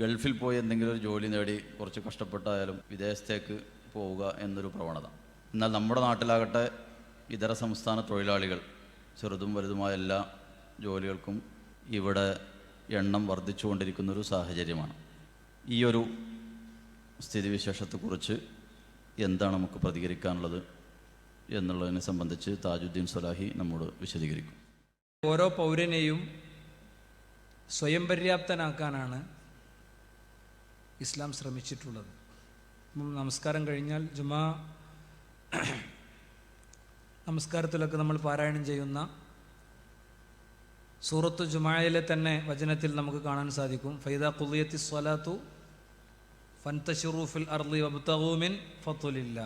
ഗൾഫിൽ പോയി എന്തെങ്കിലും ഒരു ജോലി നേടി കുറച്ച് കഷ്ടപ്പെട്ടായാലും വിദേശത്തേക്ക് പോവുക എന്നൊരു പ്രവണത. എന്നാൽ നമ്മുടെ നാട്ടിലാകട്ടെ ഇതര സംസ്ഥാന തൊഴിലാളികൾ ചെറുതും വലുതുമായ എല്ലാ ജോലികൾക്കും ഇവിടെ എണ്ണം വർദ്ധിച്ചുകൊണ്ടിരിക്കുന്നൊരു സാഹചര്യമാണ്. ഈ ഒരു സ്ഥിതിവിശേഷത്തെക്കുറിച്ച് എന്താണ് നമുക്ക് പ്രതികരിക്കാനുള്ളത് എന്നുള്ളതിനെ സംബന്ധിച്ച് താജുദ്ദീൻ സലാഹി നമ്മോട് വിശദീകരിക്കും. ഓരോ പൗരനെയും സ്വയം പര്യാപ്തനാക്കാനാണ് ഇസ്ലാം ശ്രമിച്ചിട്ടുള്ളത്. നമസ്കാരം കഴിഞ്ഞാൽ ജുമാ നമസ്കാരത്തിലൊക്കെ നമ്മൾ പാരായണം ചെയ്യുന്ന സൂറത്ത് ജുമായയിലെ തന്നെ വചനത്തിൽ നമുക്ക് കാണാൻ സാധിക്കും. ഫൈദ കുലിയത്തി സ്വലാത്തു ഫൻതഷുറൂഫിൽ അർലി വബ്തഗൂമിൻ ഫത്തുലില്ല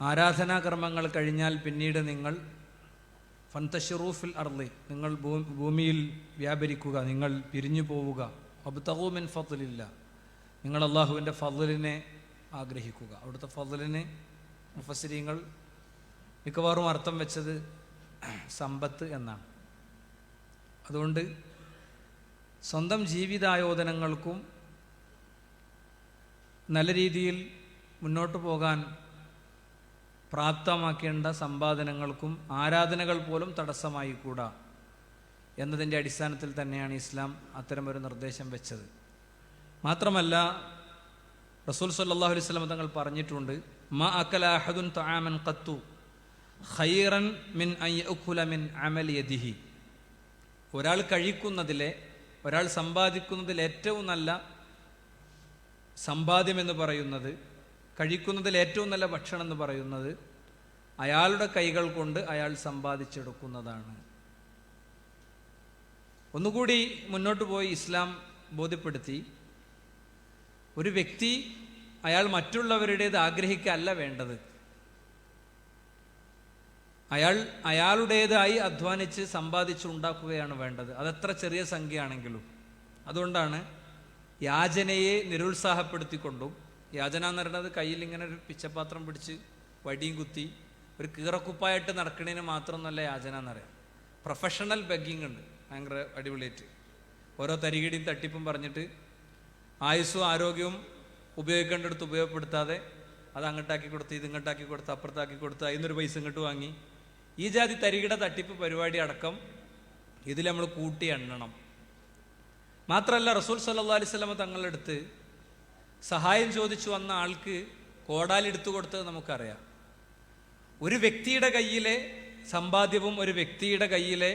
ആരാധനാകർമ്മങ്ങൾ കഴിഞ്ഞാൽ പിന്നീട് നിങ്ങൾ ഫൻതഷുറൂഫിൽ അർലി നിങ്ങൾ ഭൂമിയിൽ വ്യാപരിക്കുക നിങ്ങൾ പിരിഞ്ഞു പോവുക അബ്തഹൂമിൻ ഫതിലില്ല നിങ്ങൾ അള്ളാഹുവിന്റെ ഫതിലിനെ ആഗ്രഹിക്കുക. അവിടുത്തെ ഫതിലിന് മുഫസിരിങ്ങൾ മിക്കവാറും അർത്ഥം വെച്ചത് സമ്പത്ത് എന്നാണ്. അതുകൊണ്ട് സ്വന്തം ജീവിതായോധനങ്ങൾക്കും നല്ല രീതിയിൽ മുന്നോട്ട് പോകാൻ പ്രാപ്തമാക്കേണ്ട സമ്പാദനങ്ങൾക്കും ആരാധനകൾ പോലും തടസ്സമായിക്കൂടാ എന്നതിന്റെ അടിസ്ഥാനത്തിൽ തന്നെയാണ് ഇസ്ലാം അത്തരമൊരു നിർദ്ദേശം വെച്ചത്. മാത്രമല്ല റസൂൽ സല്ലല്ലാഹു അലൈഹി തങ്ങൾ പറഞ്ഞിട്ടുണ്ട് അക്കല അഹദുൻ ഖത്തു ഖൈറൻ മിൻ മിൻ യദിഹി. ഒരാൾ കഴിക്കുന്നതിലെ ഒരാൾ സമ്പാദിക്കുന്നതിൽ ഏറ്റവും നല്ല സമ്പാദ്യം എന്ന് പറയുന്നത് കഴിക്കുന്നതിൽ ഏറ്റവും നല്ല ഭക്ഷണം എന്ന് പറയുന്നത് അയാളുടെ കൈകൾ കൊണ്ട് അയാൾ സമ്പാദിച്ചെടുക്കുന്നതാണ്. ഒന്നുകൂടി മുന്നോട്ട് പോയി ഇസ്ലാം ബോധ്യപ്പെടുത്തി. ഒരു വ്യക്തി അയാൾ മറ്റുള്ളവരുടേത് ആഗ്രഹിക്കല്ല വേണ്ടത്. അയാൾ അയാളുടേതായി അധ്വാനിച്ച് സമ്പാദിച്ച് ഉണ്ടാക്കുകയാണ് വേണ്ടത്. അതെത്ര ചെറിയ സംഖ്യയാണെങ്കിലും. അതുകൊണ്ടാണ് യാചനയെ നിരുത്സാഹപ്പെടുത്തിക്കൊണ്ടും യാചന എന്ന് പറയുന്നത് കയ്യിൽ ഇങ്ങനെ ഒരു പിച്ചപാത്രം പിടിച്ച് വടിയും കുത്തി ഒരു കീറക്കുപ്പായിട്ട് നടക്കണതിന് മാത്രമൊന്നുമല്ല യാചന എന്നറിയാം. പ്രൊഫഷണൽ ബെഗിങ് ഉണ്ട്. ഭയങ്കര അടിപൊളിയായിട്ട് ഓരോ തരികിടിയും തട്ടിപ്പും പറഞ്ഞിട്ട് ആയുസ്സും ആരോഗ്യവും ഉപയോഗിക്കേണ്ടടുത്ത് ഉപയോഗപ്പെടുത്താതെ അത് അങ്ങോട്ടാക്കി കൊടുത്ത് ഇത് ഇങ്ങോട്ടാക്കി കൊടുത്ത് അപ്പുറത്താക്കി കൊടുത്ത് അതിന്നൊരു പൈസ ഇങ്ങോട്ട് വാങ്ങി. ഈ ജാതി തരികിട തട്ടിപ്പ് പരിപാടി അടക്കം ഇതിൽ നമ്മൾ കൂട്ടി എണ്ണണം. മാത്രമല്ല റസൂൽ സല്ലാ അലൈഹി സ്വലമ തങ്ങളുടെ അടുത്ത് സഹായം ചോദിച്ചു വന്ന ആൾക്ക് കോടാലെടുത്തു കൊടുത്തത് നമുക്കറിയാം. ഒരു വ്യക്തിയുടെ കയ്യിലെ സമ്പാദ്യവും ഒരു വ്യക്തിയുടെ കയ്യിലെ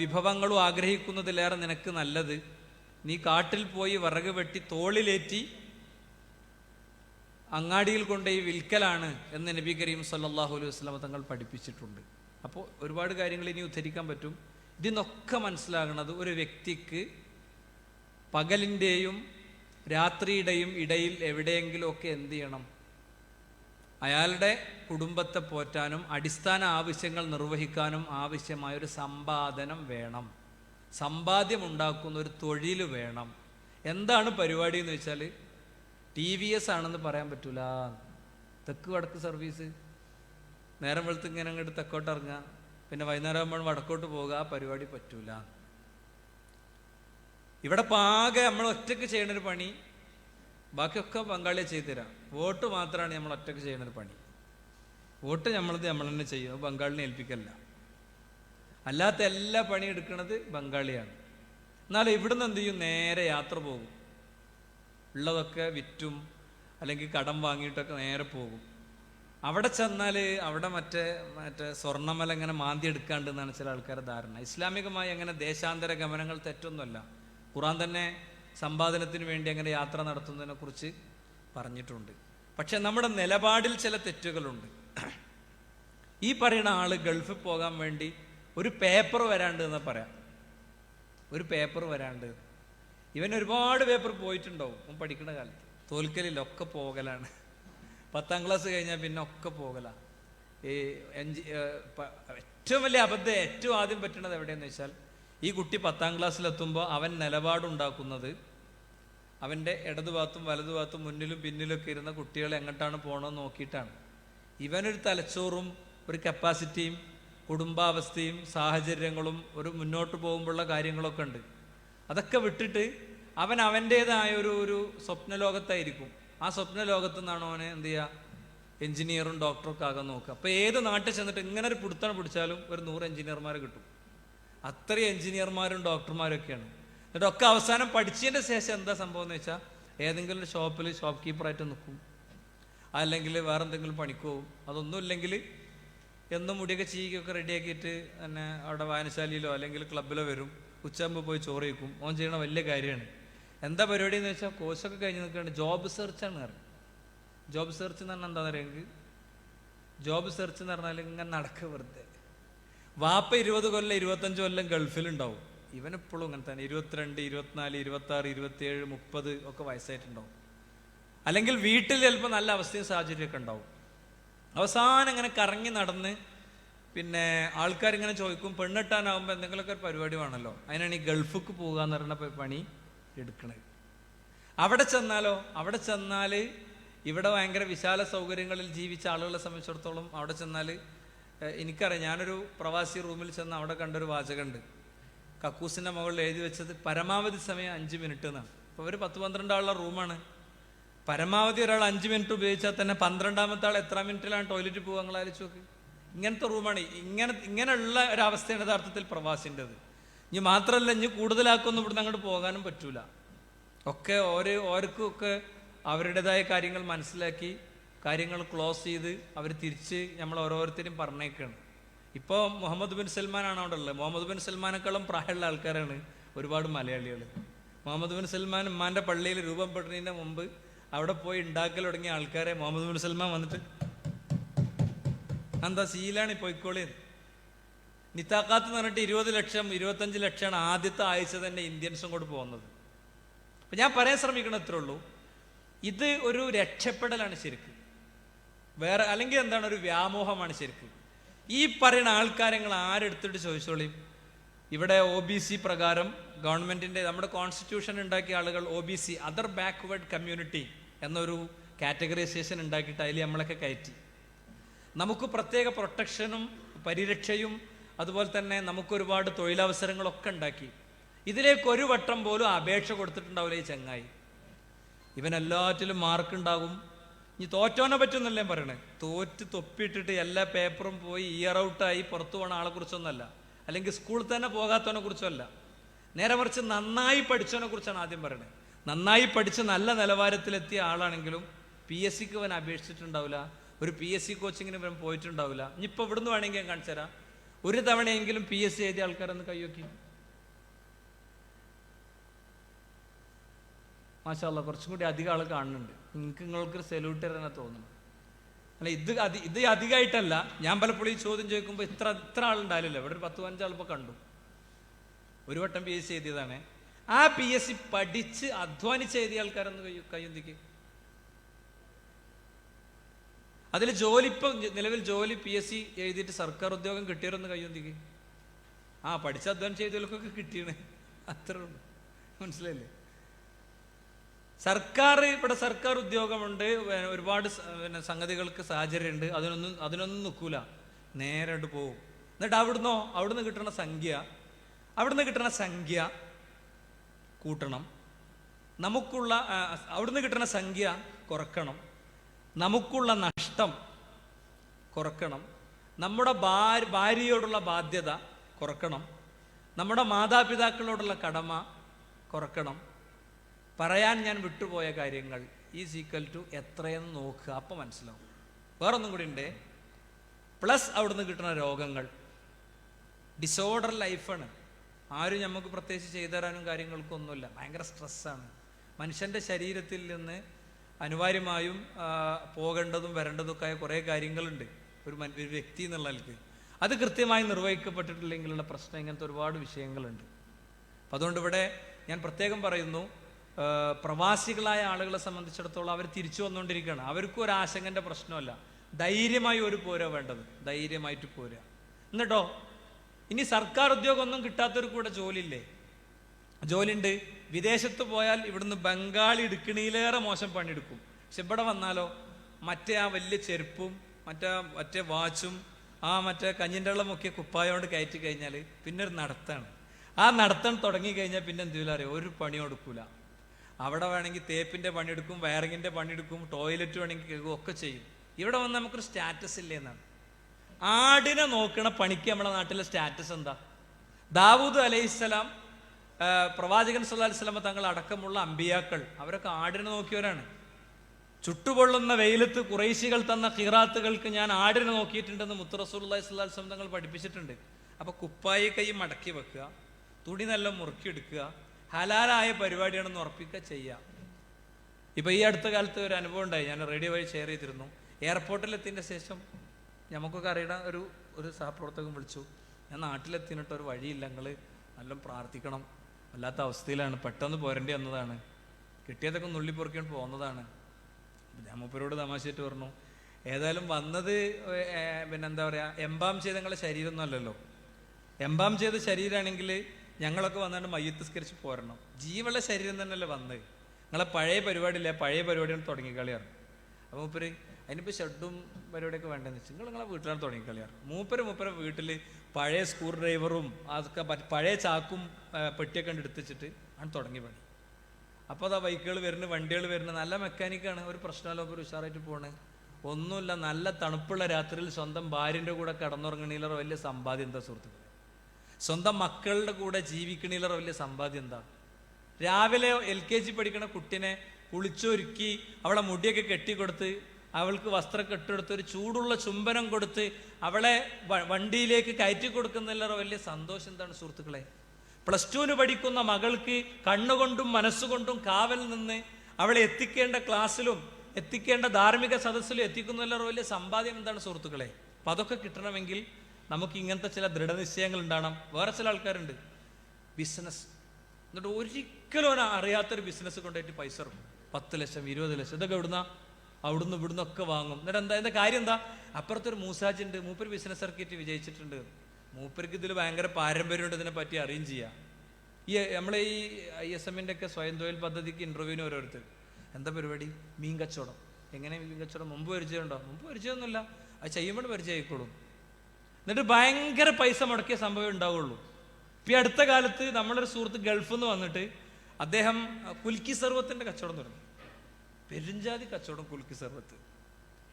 വിഭവങ്ങളും ആഗ്രഹിക്കുന്നതിലേറെ നിനക്ക് നല്ലത്. നീ കാട്ടിൽ പോയി വിറക് വെട്ടി തോളിലേറ്റി അങ്ങാടിയിൽ കൊണ്ടുപോയി വിൽക്കലാണ് എന്ന് നബി കരീം സല്ലാഹു അലൈഹി വസല്ലമ തങ്ങൾ പഠിപ്പിച്ചിട്ടുണ്ട്. അപ്പോൾ ഒരുപാട് കാര്യങ്ങൾ ഇനി ഉദ്ധരിക്കാൻ പറ്റും. ഇതിന്നൊക്കെ മനസ്സിലാകുന്നത് ഒരു വ്യക്തിക്ക് പകലിന്റെയും രാത്രിയുടെയും ഇടയിൽ എവിടെയെങ്കിലുമൊക്കെ എന്ത് ചെയ്യണം? അയാളുടെ കുടുംബത്തെ പോറ്റാനും അടിസ്ഥാന ആവശ്യങ്ങൾ നിർവഹിക്കാനും ആവശ്യമായ ഒരു സമ്പാദനം വേണം. സമ്പാദ്യം ഉണ്ടാക്കുന്ന ഒരു തൊഴിൽ വേണം. എന്താണ് പരിപാടി എന്ന് വെച്ചാൽ ടി വി എസ് ആണെന്ന് പറയാൻ പറ്റൂല. തെക്ക് വടക്ക് സർവീസ്. നേരം വെളുത്ത് ഇങ്ങനെ അങ്ങോട്ട് തെക്കോട്ട് ഇറങ്ങുക. പിന്നെ വൈകുന്നേരം ആകുമ്പോൾ വടക്കോട്ട് പോകുക ആ പരിപാടി പറ്റൂല. ഇവിടെ പാകെ നമ്മൾ ഒറ്റയ്ക്ക് ചെയ്യണ ഒരു പണി ബാക്കിയൊക്കെ പങ്കാളിയെ ചെയ്തു തരാം. വോട്ട് മാത്രമാണ് നമ്മൾ ഒറ്റയ്ക്ക് ചെയ്യുന്ന ഒരു പണി. വോട്ട് നമ്മളത് നമ്മൾ തന്നെ ചെയ്യും. ബംഗാളിനെ ഏൽപ്പിക്കല്ല. അല്ലാത്ത എല്ലാ പണിയും എടുക്കുന്നത് ബംഗാളിയാണ് എന്നാൽ ഇവിടുന്ന് എന്ത് ചെയ്യും? നേരെ യാത്ര പോകും. ഉള്ളതൊക്കെ വിറ്റും അല്ലെങ്കിൽ കടം വാങ്ങിയിട്ടൊക്കെ നേരെ പോകും. അവിടെ ചെന്നാൽ അവിടെ മറ്റേ മറ്റേ സ്വർണമല ഇങ്ങനെ മാന്തി എടുക്കാണ്ടെന്നാണ് ചില ആൾക്കാരുടെ ധാരണ. ഇസ്ലാമികമായി അങ്ങനെ ദേശാന്തര ഗമനങ്ങൾ തെറ്റൊന്നുമല്ല. ഖുറാൻ തന്നെ സമ്പാദനത്തിന് വേണ്ടി അങ്ങനെ യാത്ര നടത്തുന്നതിനെ കുറിച്ച് പറഞ്ഞിട്ടുണ്ട്. പക്ഷെ നമ്മുടെ നിലപാടിൽ ചില തെറ്റുകളുണ്ട്. ഈ പറയുന്ന ആൾ ഗൾഫിൽ പോകാൻ വേണ്ടി ഒരു പേപ്പർ വരാണ്ട് എന്ന് പറയാം. ഒരു പേപ്പർ വരാണ്ട്. ഇവൻ ഒരുപാട് പേപ്പർ പോയിട്ടുണ്ടാവും. പഠിക്കുന്ന കാലത്ത്. തോൽക്കലിലൊക്കെ പോകലാണ്. പത്താം ക്ലാസ് കഴിഞ്ഞാൽ പിന്നെ ഒക്കെ പോകലാണ് ഈ എൻജി ഏറ്റവും വലിയ അബദ്ധം ഏറ്റവും ആദ്യം പറ്റുന്നത് എവിടെയെന്ന് വെച്ചാൽ ഈ കുട്ടി പത്താം ക്ലാസ്സിലെത്തുമ്പോൾ അവൻ നിലപാടുണ്ടാക്കുന്നത് അവന്റെ ഇടതുഭാഗത്തും വലതുഭാഗത്തും മുന്നിലും പിന്നിലൊക്കെ ഇരുന്ന കുട്ടികൾ എങ്ങോട്ടാണ് പോകണമെന്ന് നോക്കിയിട്ടാണ്. ഇവനൊരു തലച്ചോറും ഒരു കപ്പാസിറ്റിയും കുടുംബാവസ്ഥയും സാഹചര്യങ്ങളും ഒരു മുന്നോട്ട് പോകുമ്പോഴുള്ള കാര്യങ്ങളൊക്കെ ഉണ്ട്. അതൊക്കെ വിട്ടിട്ട് അവൻ അവന്റേതായ ഒരു ഒരു സ്വപ്ന ലോകത്തായിരിക്കും ആ സ്വപ്ന ലോകത്ത് നിന്നാണ് അവനെ എന്ത് ചെയ്യുക? എഞ്ചിനീയറും ഡോക്ടറും ഒക്കെ ആകാൻ നോക്കുക. അപ്പോൾ ഏത് നാട്ടിൽ ചെന്നിട്ട് ഇങ്ങനെ ഒരു പിടിച്ചാലും ഒരു നൂറ് എഞ്ചിനീയർമാരെ കിട്ടും. അത്രയും എഞ്ചിനീയർമാരും ഡോക്ടർമാരും ഒക്കെയാണ് എന്നിട്ട് ഒക്കെ അവസാനം പഠിച്ചതിന്റെ ശേഷം എന്താ സംഭവം എന്ന് വെച്ചാൽ ഏതെങ്കിലും ഷോപ്പിൽ ഷോപ്പ് കീപ്പറായിട്ട് നിൽക്കും. അല്ലെങ്കിൽ വേറെ എന്തെങ്കിലും പണിക്ക് പോകും അതൊന്നും ഇല്ലെങ്കിൽ എന്നും മുടിയൊക്കെ ചീകൊക്കെ റെഡിയാക്കിയിട്ട് തന്നെ അവിടെ വായനശാലയിലോ അല്ലെങ്കിൽ ക്ലബ്ബിലോ വരും. ഉച്ചയാകുമ്പോൾ പോയി ചോറ് വയ്ക്കും ഓൻ ചെയ്യണ വലിയ കാര്യമാണ്. എന്താ പരിപാടി എന്ന് വെച്ചാൽ കോഴ്സൊക്കെ കഴിഞ്ഞ് നിൽക്കുകയാണ്. ജോബ് സെർച്ചാണ് അറിയാം ജോബ് സെർച്ച് എന്ന് പറഞ്ഞാൽ എന്താണെന്ന് അറിയാമെങ്കിൽ ജോബ് സെർച്ച് എന്ന് പറഞ്ഞാൽ ഇങ്ങനെ നടക്കുക വെറുതെ. വാപ്പ ഇരുപത് കൊല്ലം ഇരുപത്തഞ്ച് കൊല്ലം ഗൾഫിലുണ്ടാവും. ഇവനെപ്പോഴും ഇങ്ങനെ തന്നെ. ഇരുപത്തിരണ്ട് ഇരുപത്തിനാല് ഇരുപത്തി ആറ് ഇരുപത്തിയേഴ് മുപ്പത് ഒക്കെ വയസ്സായിട്ടുണ്ടാവും. അല്ലെങ്കിൽ വീട്ടിൽ ചിലപ്പോൾ നല്ല അവസ്ഥയും സാഹചര്യമൊക്കെ ഉണ്ടാവും. അവസാനം ഇങ്ങനെ കറങ്ങി നടന്ന് പിന്നെ ആൾക്കാരിങ്ങനെ ചോദിക്കും പെണ്ണിട്ടാനാവുമ്പോൾ എന്തെങ്കിലുമൊക്കെ ഒരു പരിപാടി വേണമല്ലോ? അതിനാണ് ഈ ഗൾഫിക്ക് പോകുക എന്ന് പറയുന്ന പണി എടുക്കണത് അവിടെ ചെന്നാലോ? അവിടെ ചെന്നാൽ ഇവിടെ ഭയങ്കര വിശാല സൗകര്യങ്ങളിൽ ജീവിച്ച ആളുകളെ സംബന്ധിച്ചിടത്തോളം അവിടെ ചെന്നാൽ എനിക്കറിയാം. ഞാനൊരു പ്രവാസി റൂമിൽ ചെന്ന് അവിടെ കണ്ടൊരു വാചകമുണ്ട്. കക്കൂസിന്റെ മുകളിൽ എഴുതി വെച്ചത് പരമാവധി സമയം അഞ്ച് മിനിറ്റ് എന്നാണ്. അപ്പോൾ ഒരു പത്ത് പന്ത്രണ്ട് ആളുടെ റൂമാണ്. പരമാവധി ഒരാൾ അഞ്ച് മിനിറ്റ് ഉപയോഗിച്ചാൽ തന്നെ പന്ത്രണ്ടാമത്തെ ആൾ എത്ര മിനിറ്റിലാണ് ടോയ്ലറ്റിൽ പോകുക നിങ്ങൾ ആലോചിച്ച് നോക്ക്. ഇങ്ങനത്തെ റൂമാണ്. ഇങ്ങനെ ഇങ്ങനെയുള്ള ഒരവസ്ഥയാണ് യഥാർത്ഥത്തിൽ പ്രവാസിന്റെത് ഇനി മാത്രമല്ല ഇനി കൂടുതലാക്കൊന്നും ഇവിടുന്ന് അങ്ങോട്ട് പോകാനും പറ്റൂല. ഒക്കെ ഓരോ ഓർക്കും ഒക്കെ അവരുടേതായ കാര്യങ്ങൾ മനസ്സിലാക്കി കാര്യങ്ങൾ ക്ലോസ് ചെയ്ത് അവർ തിരിച്ച് നമ്മൾ ഓരോരുത്തരും പറഞ്ഞേക്കാണ്. ഇപ്പോൾ മുഹമ്മദ് ബിൻ സൽമാനാണ് അവിടെ ഉള്ളത്. മുഹമ്മദ് ബിൻ സൽമാനേക്കാളും പ്രായമുള്ള ആൾക്കാരാണ് ഒരുപാട് മലയാളികൾ മുഹമ്മദ് ബിൻ സൽമാൻ ഉമ്മാന്റെ പള്ളിയിൽ രൂപപ്പെടുന്നതിന്റെ മുമ്പ് അവിടെ പോയി ഉണ്ടാക്കൽ തുടങ്ങിയ ആൾക്കാരെ മുഹമ്മദ് ബിൻ സൽമാൻ വന്നിട്ട്. എന്താ സീലാണ് പോയിക്കോളി? നിത്താക്കാത്ത് എന്ന് പറഞ്ഞിട്ട് ഇരുപത് ലക്ഷം ഇരുപത്തഞ്ച് ലക്ഷമാണ് ആദ്യത്തെ ആഴ്ച തന്നെ ഇന്ത്യൻസും കൂടെ പോകുന്നത്. അപ്പം ഞാൻ പറയാൻ ശ്രമിക്കണത്രേ ഉള്ളൂ. ഇത് ഒരു രക്ഷപ്പെടലാണ് ശരിക്കും. വേറെ അല്ലെങ്കിൽ എന്താണ് ഒരു വ്യാമോഹമാണ് ശരിക്കും? ഈ പറയുന്ന ആൾക്കാരെ നിങ്ങൾ ആരെടുത്തിട്ട് ചോദിച്ചോളിയും ഇവിടെ ഒ ബി സി പ്രകാരം ഗവൺമെന്റിന്റെ നമ്മുടെ കോൺസ്റ്റിറ്റ്യൂഷൻ ഉണ്ടാക്കിയ ആളുകൾ O B C other backward community എന്നൊരു കാറ്റഗറൈസേഷൻ ഉണ്ടാക്കിയിട്ട് അതിൽ നമ്മളൊക്കെ കയറ്റി. നമുക്ക് പ്രത്യേക പ്രൊട്ടക്ഷനും പരിരക്ഷയും അതുപോലെ തന്നെ നമുക്ക് ഒരുപാട് തൊഴിലവസരങ്ങളൊക്കെ ഉണ്ടാക്കി. ഇതിലേക്ക് ഒരു വട്ടം പോലും അപേക്ഷ കൊടുത്തിട്ടുണ്ടാവില്ല ഈ ചങ്ങായി. ഇവൻ മാർക്ക് ഉണ്ടാകും. ഇനി തോറ്റോനെ പറ്റുന്നല്ലേ പറയണേ? തോറ്റ് തൊപ്പിയിട്ടിട്ട് എല്ലാ പേപ്പറും പോയി ഇയർ ഔട്ടായി പുറത്തു പോണ ആളെ കുറിച്ചൊന്നല്ല. അല്ലെങ്കിൽ സ്കൂളിൽ തന്നെ പോകാത്തവനെ കുറിച്ചല്ല. നേരെ മറിച്ച് നന്നായി പഠിച്ചവനെ കുറിച്ചാണ് ആദ്യം പറയണേ. നന്നായി പഠിച്ച് നല്ല നിലവാരത്തിലെത്തിയ ആളാണെങ്കിലും പി എസ് സിക്ക് അവൻ അപേക്ഷിച്ചിട്ടുണ്ടാവില്ല. ഒരു പി എസ് സി കോച്ചിങ്ങിന് ഇവൻ പോയിട്ടുണ്ടാവില്ല. ഇനിയിപ്പോൾ ഇവിടുന്ന് വേണമെങ്കിൽ ഞാൻ കാണിച്ചു തരാം ഒരു തവണയെങ്കിലും പി എസ് സി എഴുതിയ ആൾക്കാരൊന്ന് കൈവക്കി മാഷാല്ല കുറച്ചും കൂടി അധികം ആൾ കാണുന്നുണ്ട്. നിങ്ങൾക്ക് നിങ്ങൾക്ക് സെല്യൂട്ട് തരാനാ തോന്നുന്നു. അല്ല ഇത് അതി ഇത് അധികമായിട്ടല്ല ഞാൻ പലപ്പോഴും ഈ ചോദ്യം ചോദിക്കുമ്പോൾ ഇത്ര ഇത്ര ആളുണ്ടാവില്ല ഇവിടെ ഒരു പത്ത് പതിനഞ്ചാളിപ്പോൾ കണ്ടു. ഒരു വട്ടം പി എസ് സി എഴുതിയതാണ്. ആ പി എസ് സി പഠിച്ച് അധ്വാനിച്ച് എഴുതിയ ആൾക്കാരൊന്ന് കൈ കയ്യൊന്തിക്ക് അതിൽ ജോലി ഇപ്പം നിലവിൽ ജോലി പി എസ് സി എഴുതിയിട്ട് സർക്കാർ ഉദ്യോഗം കിട്ടിയവരൊന്ന് കയ്യൊന്തിക്ക് ആ പഠിച്ച അധ്വാനം ചെയ്തവർക്കൊക്കെ കിട്ടിയാണ്. അത്രേ ഉള്ളൂ. മനസ്സിലായില്ലേ? സർക്കാർ ഇവിടെ സർക്കാർ ഉദ്യോഗമുണ്ട്. ഒരുപാട് പിന്നെ സംഗതികൾക്ക് സാഹചര്യമുണ്ട്. അതിനൊന്നും അതിനൊന്നും നിൽക്കൂല. നേരിട്ട് പോവും എന്നിട്ട് അവിടുന്നോ അവിടുന്ന് കിട്ടുന്ന സംഖ്യ അവിടുന്ന് കിട്ടുന്ന സംഖ്യ കൂട്ടണം. നമുക്കുള്ള അവിടുന്ന് കിട്ടുന്ന സംഖ്യ കുറക്കണം. നമുക്കുള്ള നഷ്ടം കുറക്കണം. നമ്മുടെ ഭാര്യ ഭാര്യയോടുള്ള ബാധ്യത കുറക്കണം. നമ്മുടെ മാതാപിതാക്കളോടുള്ള കടമ കുറക്കണം. പറയാൻ ഞാൻ വിട്ടുപോയ കാര്യങ്ങൾ ഈസ് ഈക്വൽ ടു എത്രയെന്ന് നോക്കുക. അപ്പം മനസ്സിലാവും. വേറൊന്നും കൂടി ഉണ്ട്. പ്ലസ് അവിടുന്ന് കിട്ടുന്ന രോഗങ്ങൾ. ഡിസോർഡർ ലൈഫാണ് ആരും നമുക്ക് പ്രത്യേകിച്ച് ചെയ്തു തരാനും കാര്യങ്ങൾക്കും ഒന്നുമില്ല ഭയങ്കര സ്ട്രെസ്സാണ് മനുഷ്യന്റെ ശരീരത്തിൽ നിന്ന് അനിവാര്യമായും പോകേണ്ടതും വരേണ്ടതൊക്കെ ആയ കുറേ കാര്യങ്ങളുണ്ട്. ഒരു മൻ- ഒരു വ്യക്തി എന്നുള്ള നിലയ്ക്ക് അത് കൃത്യമായി നിർവഹിക്കപ്പെട്ടിട്ടില്ലെങ്കിലുള്ള പ്രശ്നം ഇങ്ങനത്തെ ഒരുപാട് വിഷയങ്ങളുണ്ട്. അപ്പം അതുകൊണ്ട് ഇവിടെ ഞാൻ പ്രത്യേകം പറയുന്നു പ്രവാസികളായ ആളുകളെ സംബന്ധിച്ചിടത്തോളം അവർ തിരിച്ചു വന്നുകൊണ്ടിരിക്കുകയാണ് അവർക്കും ഒരു ആശങ്കന്റെ പ്രശ്നമല്ല. ധൈര്യമായി ഒരു പോരാ വേണ്ടത്. ധൈര്യമായിട്ട് പോരാ. എന്നിട്ടോ? ഇനി സർക്കാർ ഉദ്യോഗം ഉദ്യോഗമൊന്നും കിട്ടാത്തവർ കൂടെ ജോലിയില്ലേ? ജോലിയുണ്ട്. വിദേശത്ത് പോയാൽ ഇവിടുന്ന് ബംഗാളി ഇടുക്കിണിയിലേറെ മോശം പണിയെടുക്കും. പക്ഷെ ഇവിടെ വന്നാലോ? മറ്റേ ആ വലിയ ചെരുപ്പും മറ്റേ മറ്റേ വാച്ചും ആ മറ്റേ കഞ്ഞിന്റെ വെള്ളമൊക്കെ കുപ്പായോണ്ട് കയറ്റി കഴിഞ്ഞാൽ പിന്നെ ഒരു നടത്താണ്. ആ നടത്തം തുടങ്ങി കഴിഞ്ഞാൽ പിന്നെ എന്തെങ്കിലും അറിയാം? ഒരു പണി കൊടുക്കൂല അവിടെ വേണമെങ്കിൽ തേപ്പിന്റെ പണിയെടുക്കും വയറിങ്ങിന്റെ പണിയെടുക്കും ടോയ്ലറ്റ് വേണമെങ്കിൽ കേൾക്കും ഒക്കെ ചെയ്യും. ഇവിടെ വന്ന് നമുക്കൊരു സ്റ്റാറ്റസ് ഇല്ല എന്നാണ്. ആടിനെ നോക്കണ പണിക്ക് നമ്മുടെ നാട്ടിലെ സ്റ്റാറ്റസ് എന്താ? ദാവൂദ് അലൈഹിസ്സലാം പ്രവാചകൻ സുല്ലാ അലൈഹി വസല്ലമ തങ്ങൾ അടക്കമുള്ള അമ്പിയാക്കൾ അവരൊക്കെ ആടിനെ നോക്കിയവരാണ്. ചുട്ടുപൊള്ളുന്ന വെയിലത്ത് കുറേശികൾ തന്ന ഖിറാത്തുകൾക്ക് ഞാൻ ആടിനെ നോക്കിയിട്ടുണ്ടെന്ന് മുത്ത് റസൂലുള്ളാഹി സ്വല്ലല്ലാഹു അലൈഹി വസല്ലം തങ്ങൾ പഠിപ്പിച്ചിട്ടുണ്ട്. അപ്പൊ കുപ്പായി കൈ മടക്കി വെക്കുക തുണി നല്ല മുറുക്കിയെടുക്കുക ഹലാലായ പരിപാടിയാണെന്ന് ഉറപ്പിക്കുക ചെയ്യാം. ഇപ്പൊ ഈ അടുത്ത കാലത്ത് ഒരു അനുഭവം ഉണ്ടായി. ഞാൻ റേഡിയോ വഴി ഷെയർ ചെയ്തിരുന്നു. എയർപോർട്ടിലെത്തിന്റെ ശേഷം നമുക്കൊക്കെ അറിയണ ഒരു ഒരു സഹപ്രവർത്തകൻ വിളിച്ചു. ഞാൻ നാട്ടിലെത്തിയിട്ട് ഒരു വഴിയില്ല. നിങ്ങൾ നല്ല പ്രാർത്ഥിക്കണം. വല്ലാത്ത അവസ്ഥയിലാണ്. പെട്ടെന്ന് പോരേണ്ടി വന്നതാണ്. കിട്ടിയതൊക്കെ നുള്ളി പൊറുക്കിക്കൊണ്ട് പോകുന്നതാണ് ഞാൻ മൂപ്പരോട് തമാശയായിട്ട് പറഞ്ഞു. ഏതായാലും വന്നത് പിന്നെന്താ പറയുക പറയാ എംബാം ചെയ്ത നിങ്ങളെ ശരീരമൊന്നും അല്ലല്ലോ. എംബാം ചെയ്ത ശരീരമാണെങ്കിൽ ഞങ്ങളൊക്കെ വന്നിട്ട് മയ്യത്തസ്കരിച്ച് പോരണം. ജീവുള്ള ശരീരം തന്നെയല്ലേ വന്നത് നിങ്ങളെ പഴയ പരിപാടിയില്ല? പഴയ പരിപാടിയാണ് തുടങ്ങിക്കളിയാറ് അപ്പോൾ മൂപ്പര് അതിനിപ്പോൾ ഷെഡും പരിപാടിയൊക്കെ വേണ്ടെന്ന് വെച്ചാൽ നിങ്ങൾ നിങ്ങളെ വീട്ടിലാണ് തുടങ്ങിക്കളിയാറ് മൂപ്പര് മൂപ്പരെ വീട്ടിൽ പഴയ സ്കൂൾ ഡ്രൈവറും അതൊക്കെ പഴയ ചാക്കും പെട്ടിയൊക്കെ എടുത്തിച്ചിട്ട് ആണ് തുടങ്ങി പണി. അപ്പോൾ അതാ ബൈക്കുകൾ വരുന്നു വണ്ടികൾ വരുന്നത് നല്ല മെക്കാനിക്കാണ് ഒരു പ്രശ്നമല്ല ഒരു ഉഷാറായിട്ട് പോണേ. ഒന്നുമില്ല നല്ല തണുപ്പുള്ള രാത്രിയിൽ സ്വന്തം ഭാര്യന്റെ കൂടെ കിടന്നുറങ്ങണീലറോ വലിയ സമ്പാദ്യം എന്താ സുഹൃത്തുക്കളെ? സ്വന്തം മക്കളുടെ കൂടെ ജീവിക്കണീലറോ വലിയ സമ്പാദ്യം എന്താ? രാവിലെ എൽ കെ ജി പഠിക്കുന്ന കുട്ടിനെ കുളിച്ചൊരുക്കി അവളെ മുടിയൊക്കെ കെട്ടിക്കൊടുത്ത് അവൾക്ക് വസ്ത്രം കെട്ടിയെടുത്ത് ഒരു ചൂടുള്ള ചുംബനം കൊടുത്ത് അവളെ വണ്ടിയിലേക്ക് കയറ്റി കൊടുക്കുന്നില്ലറോ വലിയ സന്തോഷം എന്താണ് സുഹൃത്തുക്കളെ? പ്ലസ് ടുവിന് പഠിക്കുന്ന മകൾക്ക് കണ്ണുകൊണ്ടും മനസ്സുകൊണ്ടും കാവൽ നിന്ന് അവളെ എത്തിക്കേണ്ട ക്ലാസ്സിലും എത്തിക്കേണ്ട ധാർമ്മിക സദസ്സിലും എത്തിക്കുന്നതിലോ വലിയ സമ്പാദ്യം എന്താണ് സുഹൃത്തുക്കളെ? അപ്പൊ അതൊക്കെ കിട്ടണമെങ്കിൽ നമുക്ക് ഇങ്ങനത്തെ ചില ദൃഢനിശ്ചയങ്ങൾ ഉണ്ടാകണം വേറെ ചില ആൾക്കാരുണ്ട്. ബിസിനസ് എന്നിട്ട് ഒരിക്കലും അറിയാത്തൊരു ബിസിനസ് കൊണ്ടുപോയിട്ട് പൈസ ഇറങ്ങും പത്ത് ലക്ഷം ഇരുപത് ലക്ഷം ഇതൊക്കെ ഇവിടുന്ന അവിടുന്ന് ഇവിടുന്ന് ഒക്കെ വാങ്ങും. എന്നിട്ട് എന്താ? എന്താ കാര്യം എന്താ? അപ്പുറത്തൊരു മൂസാജി ഉണ്ട്. മൂപ്പര് ബിസിനസ് ഇറക്കിയിട്ട് വിജയിച്ചിട്ടുണ്ട്. മൂപ്പർക്ക് ഇതിൽ ഭയങ്കര പാരമ്പര്യമുണ്ട് ഇതിനെ പറ്റി അറിയും ചെയ്യാം. ഈ നമ്മളെ ഈ ഐ എസ് എമ്മിന്റെ ഒക്കെ സ്വയം തൊഴിൽ പദ്ധതിക്ക് ഇന്റർവ്യൂവിന് ഓരോരുത്തർ എന്താ പരിപാടി? മീൻ കച്ചവടം. എങ്ങനെ മീൻ കച്ചവടം? മുമ്പ് പരിചയമുണ്ടോ? മുമ്പ് പരിചയമൊന്നുമില്ല. അത് ചെയ്യുമ്പോൾ പരിചയമായിക്കോളും എന്നിട്ട് ഭയങ്കര പൈസ മുടക്കിയ സംഭവം ഉണ്ടാവുള്ളൂ. ഈ അടുത്ത കാലത്ത് നമ്മളൊരു സുഹൃത്ത് ഗൾഫിൽ നിന്ന് വന്നിട്ട് അദ്ദേഹം കുൽക്കി സർവത്തിന്റെ കച്ചവടം തുടങ്ങി. പെരുഞ്ചാതി കച്ചവടം കുൽക്കി സർവത്ത്.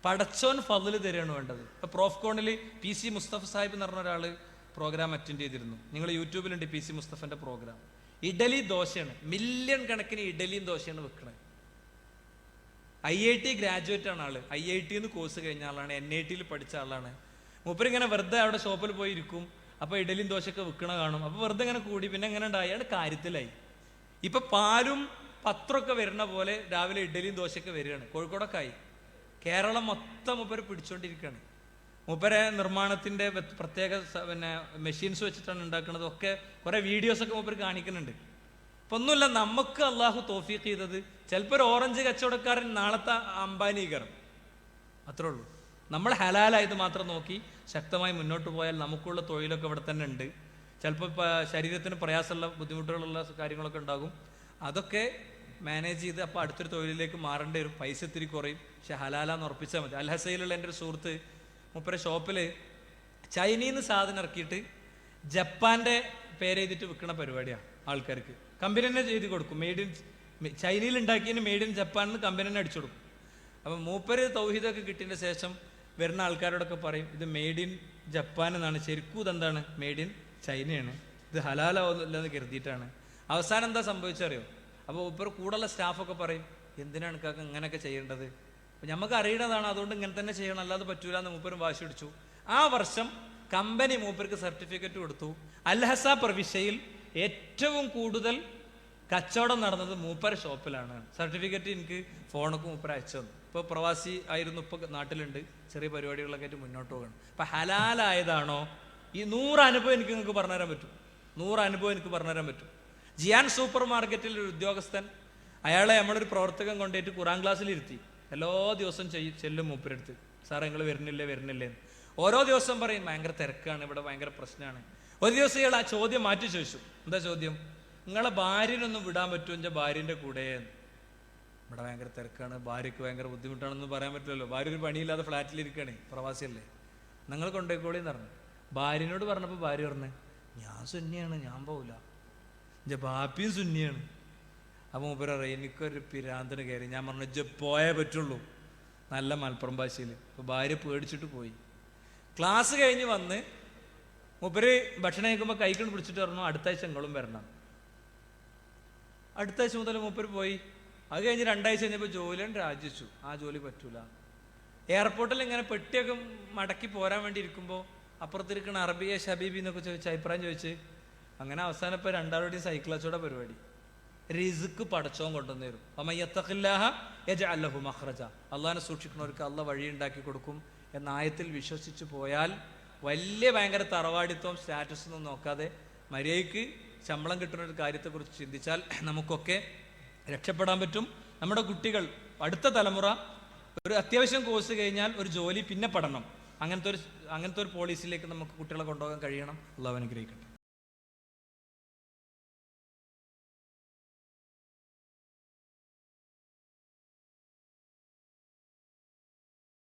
പടച്ചോൻ ഫതിൽ തരികയാണ് വേണ്ടത്. ഇപ്പൊ പ്രോഫ് കോണിൽ പി സി മുസ്തഫ സാഹിബ് എന്ന് പറഞ്ഞ ഒരാൾ പ്രോഗ്രാം അറ്റൻഡ് ചെയ്തിരുന്നു. നിങ്ങൾ യൂട്യൂബിലുണ്ട് പി സി മുസ്തഫന്റെ പ്രോഗ്രാം ഇഡലി ദോശയാണ്. മില്യൺ കണക്കിന് ഇഡലിയും ദോശയാണ് വെക്കണത് ഐ ഐ ടി ഗ്രാജുവേറ്റ് ആണ് ആൾ. ഐ ഐ ടിന്ന് കോഴ്സ് കഴിഞ്ഞ ആളാണ്. എൻ ഐ ടിയിൽ പഠിച്ച ആളാണ്. മൂപ്പരിങ്ങനെ വെറുതെ അവിടെ ഷോപ്പിൽ പോയി ഇരിക്കും. അപ്പൊ ഇഡലിയും ദോശയൊക്കെ വിൽക്കണ കാണും. അപ്പൊ വെറുതെ ഇങ്ങനെ കൂടി പിന്നെ എങ്ങനെ ഉണ്ടായി? അയാൾ കാര്യത്തിലായി. ഇപ്പൊ പാലും പത്രമൊക്കെ വരുന്ന പോലെ രാവിലെ ഇഡലിയും ദോശയൊക്കെ വരികയാണ്. കോഴിക്കോടൊക്കെ ആയി. കേരളം മൊത്തം മൂപ്പര് പിടിച്ചോണ്ടിരിക്കുകയാണ്. മൂപ്പരെ നിർമ്മാണത്തിന്റെ പ്രത്യേക പിന്നെ മെഷീൻസ് വെച്ചിട്ടാണ് ഉണ്ടാക്കുന്നത് ഒക്കെ കുറെ വീഡിയോസൊക്കെ മൂപ്പര് കാണിക്കുന്നുണ്ട്. ഇപ്പൊ ഒന്നുമില്ല നമുക്ക് അള്ളാഹു തോഫീക്ക് ചെയ്തത്. ചിലപ്പോൾ ഒരു ഓറഞ്ച് കച്ചവടക്കാരൻ നാളത്തെ അംബാനീകരം അത്രേ ഉള്ളൂ. നമ്മൾ ഹലാലായത് മാത്രം നോക്കി ശക്തമായി മുന്നോട്ട് പോയാൽ നമുക്കുള്ള തൊഴിലൊക്കെ ഇവിടെ തന്നെ ഉണ്ട്. ചിലപ്പോൾ ശരീരത്തിന് പ്രയാസമുള്ള ബുദ്ധിമുട്ടുകളുള്ള കാര്യങ്ങളൊക്കെ ഉണ്ടാകും. അതൊക്കെ മാനേജ് ചെയ്ത് അപ്പോൾ അടുത്തൊരു തൊഴിലിലേക്ക് മാറേണ്ടി വരും. പൈസ ഇത്തിരി കുറയും. പക്ഷെ ഹലാലാന്ന് ഉറപ്പിച്ചാൽ മതി. അൽഹസയിലുള്ള എന്റെ ഒരു സുഹൃത്ത് മുപ്പര ഷോപ്പിൽ ചൈനീന്ന് സാധനം ഇറക്കിയിട്ട് ജപ്പാന്റെ പേര് ചെയ്തിട്ട് വിൽക്കണ പരിപാടിയാണ് ആൾക്കാർക്ക്. കമ്പനി തന്നെ ചെയ്ത് കൊടുക്കും. മെയ്ഡ് ഇൻ ചൈനയിൽ ഉണ്ടാക്കിയതിന് മെയ്ഡ് ഇൻ ജപ്പാനിൽ നിന്ന് കമ്പനി തന്നെ അടിച്ചു കൊടുക്കും. അപ്പം മൂപ്പര് തൗഹീദൊക്കെ കിട്ടിയതിന് ശേഷം വരുന്ന ആൾക്കാരോടൊക്കെ പറയും ഇത് മെയ്ഡ് ഇൻ ജപ്പാൻ എന്നാണ്. ശരിക്കും ഇതെന്താണ്? മെയ്ഡ് ഇൻ ചൈനയാണ്. ഇത് ഹലാലാവുന്നില്ലെന്ന് കരുതിയിട്ടാണ്. അവസാനം എന്താ സംഭവിച്ചറിയോ? അപ്പോൾ മൂപ്പർ കൂടുതലുള്ള സ്റ്റാഫൊക്കെ പറയും എന്തിനാണ് കാക്ക ഇങ്ങനെയൊക്കെ ചെയ്യേണ്ടത്? നമുക്ക് അറിയണതാണ് അതുകൊണ്ട് ഇങ്ങനെ തന്നെ ചെയ്യണം. അല്ലാതെ പറ്റൂല എന്ന് മൂപ്പരും വാശി പിടിച്ചു. ആ വർഷം കമ്പനി മൂപ്പർക്ക് സർട്ടിഫിക്കറ്റ് കൊടുത്തു. അൽഹസ പ്രവിശ്യയിൽ ഏറ്റവും കൂടുതൽ കച്ചവടം നടന്നത് മൂപ്പര ഷോപ്പിലാണ് സർട്ടിഫിക്കറ്റ് എനിക്ക് ഫോണൊക്കെ മൂപ്പര അയച്ചു തന്നു. ഇപ്പോൾ പ്രവാസി ആയിരുന്നു ഇപ്പോൾ നാട്ടിലുണ്ട്. ചെറിയ പരിപാടികളൊക്കെ ആയിട്ട് മുന്നോട്ട് പോകണം അപ്പം ഹലാലായതാണോ? ഈ നൂറ് അനുഭവം എനിക്ക് നിങ്ങൾക്ക് പറഞ്ഞുതരാൻ പറ്റും. നൂറ് അനുഭവം എനിക്ക് പറഞ്ഞുതരാൻ പറ്റും. ജിയാൻ സൂപ്പർ മാർക്കറ്റിൽ ഒരു ഉദ്യോഗസ്ഥൻ അയാളെ നമ്മളൊരു പ്രവർത്തകൻ കൊണ്ടുപോയിട്ട് ഖുറാൻ ക്ലാസ്സിലിരുത്തി എല്ലാ ദിവസവും ചെയ് ചെല്ലും മൂപ്പരെടുത്ത്. സാറേ നിങ്ങൾ വരുന്നില്ലേ വരുന്നില്ലേ. ഓരോ ദിവസം പറയും ഭയങ്കര തിരക്കാണ് ഇവിടെ ഭയങ്കര പ്രശ്നമാണ്. ഒരു ദിവസം ഇയാൾ ആ ചോദ്യം മാറ്റി ചോദിച്ചു. എന്താ ചോദ്യം? നിങ്ങളെ ഭാര്യനൊന്നും വിടാൻ പറ്റുമോ എന്റെ ഭാര്യന്റെ കൂടെ? എന്ന്. ഇവിടെ ഭയങ്കര തിരക്കാണ് ഭാര്യയ്ക്ക് ഭയങ്കര ബുദ്ധിമുട്ടാണെന്ന് പറയാൻ പറ്റില്ലല്ലോ. ഭാര്യ ഒരു പണിയില്ലാതെ ഫ്ലാറ്റിൽ ഫ്ലാറ്റിലിരിക്കണേ പ്രവാസിയല്ലേ. നിങ്ങൾ കൊണ്ടുപോയിക്കോളി എന്ന് പറഞ്ഞു. ഭാര്യനോട് പറഞ്ഞപ്പോൾ ഭാര്യ പറഞ്ഞു ഞാൻ സുന്നിയാണ് ഞാൻ പോവില്ല എന്റെ ബാപ്പിയും സുന്നിയാണ്. അപ്പോൾ മൂപ്പര് പറയും എനിക്കൊരു പിരാന്തന് കയറി ഞാൻ പറഞ്ഞു ഇജ്ജ പോയേ പറ്റുള്ളൂ. നല്ല മലപ്പുറം ഭാഷയിൽ അപ്പോൾ ഭാര്യ പേടിച്ചിട്ട് പോയി. ക്ലാസ് കഴിഞ്ഞ് വന്ന് മൂപ്പര് ഭക്ഷണം കഴിക്കുമ്പോൾ കൈക്കൊണ്ട് പിടിച്ചിട്ട് പറഞ്ഞു അടുത്ത ആഴ്ച നിങ്ങളും വരണം. അടുത്ത ആഴ്ച മുതൽ മൂപ്പര് പോയി. അത് കഴിഞ്ഞ് രണ്ടാഴ്ച കഴിഞ്ഞപ്പോൾ ജോലിയാണ് രാജിച്ചു ആ ജോലി പറ്റൂല. എയർപോർട്ടിൽ ഇങ്ങനെ പെട്ടിയൊക്കെ മടക്കി പോരാൻ വേണ്ടി ഇരിക്കുമ്പോൾ അപ്പുറത്തിരിക്കണ അറബിയ ഷബീബി എന്നൊക്കെ ചോദിച്ച് അഭിപ്രായം ചോദിച്ച് അങ്ങനെ അവസാനം ഇപ്പോൾ രണ്ടാളുടെയും സൈക്കിൾ അച്ചോടെ പരിപാടി. റിസുക്ക് പടച്ചോൻ കൊണ്ടുവന്നു തരും അമ്മയ്യത്തഖില്ലാഹ യജ അല്ലഹു മഹ്റജ അള്ളാഹിനെ സൂക്ഷിക്കുന്നവർക്ക് അള്ള വഴി ഉണ്ടാക്കി കൊടുക്കും എന്ന ആയത്തിൽ വിശ്വസിച്ച് പോയാൽ വലിയ ഭയങ്കര തറവാടിത്വം സ്റ്റാറ്റസ് ഒന്നും നോക്കാതെ മര്യാദയ്ക്ക് ശമ്പളം കിട്ടുന്ന ഒരു കാര്യത്തെക്കുറിച്ച് ചിന്തിച്ചാൽ നമുക്കൊക്കെ രക്ഷപ്പെടാൻ പറ്റും. നമ്മുടെ കുട്ടികൾ അടുത്ത തലമുറ ഒരു അത്യാവശ്യം കോഴ്സ് കഴിഞ്ഞാൽ ഒരു ജോലി പിന്നെ പഠനം. അങ്ങനത്തെ ഒരു അങ്ങനത്തെ ഒരു പോളിസിയിലേക്ക് നമുക്ക് കുട്ടികളെ കൊണ്ടുപോകാൻ കഴിയണം. അള്ളാഹു അനുഗ്രഹിക്കട്ടെ.